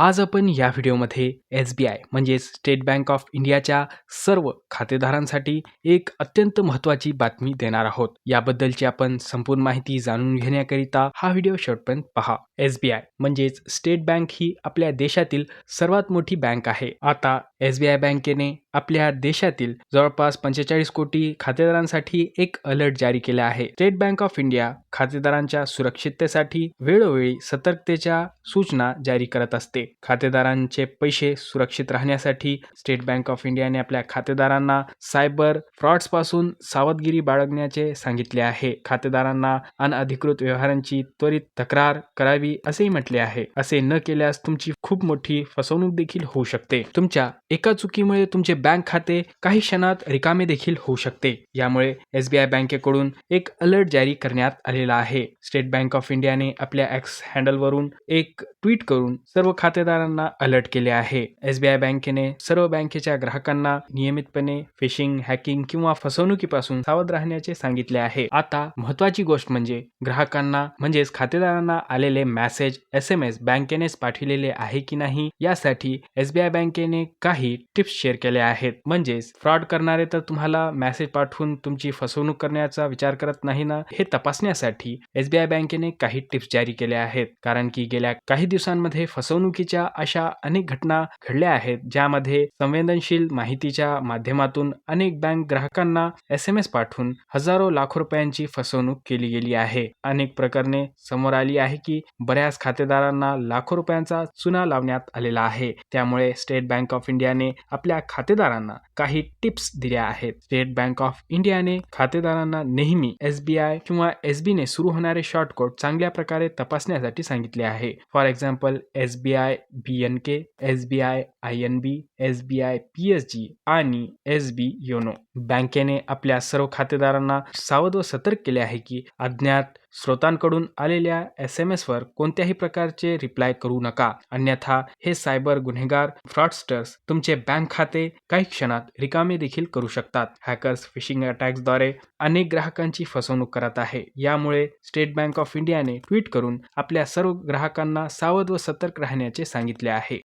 आज आपण या व्हिडिओमध्ये एस बी आय म्हणजेच स्टेट बँक ऑफ इंडियाच्या सर्व खातेदारांसाठी एक अत्यंत महत्त्वाची बातमी देणार आहोत. याबद्दलची आपण संपूर्ण माहिती जाणून घेण्याकरिता हा व्हिडिओ शेवटपर्यंत पहा. एस बी आय म्हणजेच स्टेट बँक ही आपल्या देशातील सर्वात मोठी बँक आहे. आता एस बी आय बँकेने आपल्या देशातील जवळपास पंचेचाळीस कोटी खातेदारांसाठी एक अलर्ट जारी केला आहे. स्टेट बँक ऑफ इंडिया खातेदारांच्या सुरक्षिततेसाठी वेळोवेळी सतर्कतेच्या सूचना जारी करत असते. खातेदारांचे पैसे सुरक्षित राहण्यासाठी स्टेट बँक ऑफ इंडियाने आपल्या खातेदारांना सायबर फ्रॉड्सपासून सावधगिरी बाळगण्याचे सांगितले आहे. खातेदारांना अनधिकृत व्यवहारांची त्वरित तक्रार करावी असेही म्हटले आहे. असे न केल्यास तुमची खूप मोठी फसवणूक देखील होऊ शकते. तुमच्या एका चुकीमुळे तुमचे बँक खाते काही क्षणात रिकामे देखील होऊ शकते. यामुळे एसबीआय बँकेकडून एक अलर्ट जारी करण्यात आलेला आहे. स्टेट बँक ऑफ इंडियाने आपल्या एक्स हँडलवरून एक ट्विट करून सर्व खातेदारांना अलर्ट केले आहे. एसबीआय बँकेने सर्व बँकेच्या ग्राहकांना नियमितपणे फिशिंग हॅकिंग किंवा फसवणुकीपासून सावध राहण्याचे सांगितले आहे. आता महत्वाची गोष्ट म्हणजे ग्राहकांना म्हणजेच खातेदारांना आलेले मेसेज एस एम एस बँकेनेच पाठविलेले आहे की नाही यासाठी एसबीआय बँकेने काही टिप्स शेअर केल्या आहेत. म्हणजेच फ्रॉड करणारे तर तुम्हाला मेसेज पाठवून तुमची फसवणूक करण्याचा विचार करत नाही ना? हे तपासण्यासाठी एसबीआय बँकेने काही टिप्स जारी केल्या आहेत. कारण की गेल्या काही दिवसांमध्ये फसवणुकीच्या अशा अनेक घटना घडल्या आहेत ज्यामध्ये संवेदनशील माहितीच्या माध्यमातून अनेक बँक ग्राहकांना एस एम एस पाठवून हजारो लाखो रुपयांची फसवणूक केली गेली आहे. अनेक प्रकरणे समोर आली आहे की बऱ्याच खातेदारांना लाखो रुपयांचा चुना लावण्यात आलेला आहे. त्यामुळे स्टेट बँक ऑफ इंडियाने आपल्या खातेदारांना काही टिप्स दिल्या आहेत. स्टेट बँक ऑफ इंडियाने खातेदारांना नेहमी एस बी आय किंवा एस ने सुरू होणारे शॉर्टकट चांगल्या प्रकारे तपासण्यासाठी सांगितले आहे. For example S B I B N K S B I I N B S B I P S G आणि एस बी योनो. बँकेने आपल्या सर्व खातेदारांना सावध व सतर्क केले आहे की अज्ञात स्रोतांकडून आलेल्या एस एम एसवर कोणत्याही प्रकारचे रिप्लाय करू नका. अन्यथा हे सायबर गुन्हेगार फ्रॉडस्टर्स तुमचे बँक खाते काही क्षणात रिकामे देखील करू शकतात. हॅकर्स फिशिंग अटॅक्सद्वारे अनेक ग्राहकांची फसवणूक करत आहे. यामुळे स्टेट बँक ऑफ इंडियाने ट्विट करून आपल्या सर्व ग्राहकांना सावध व सतर्क राहण्याचे सांगितले आहे.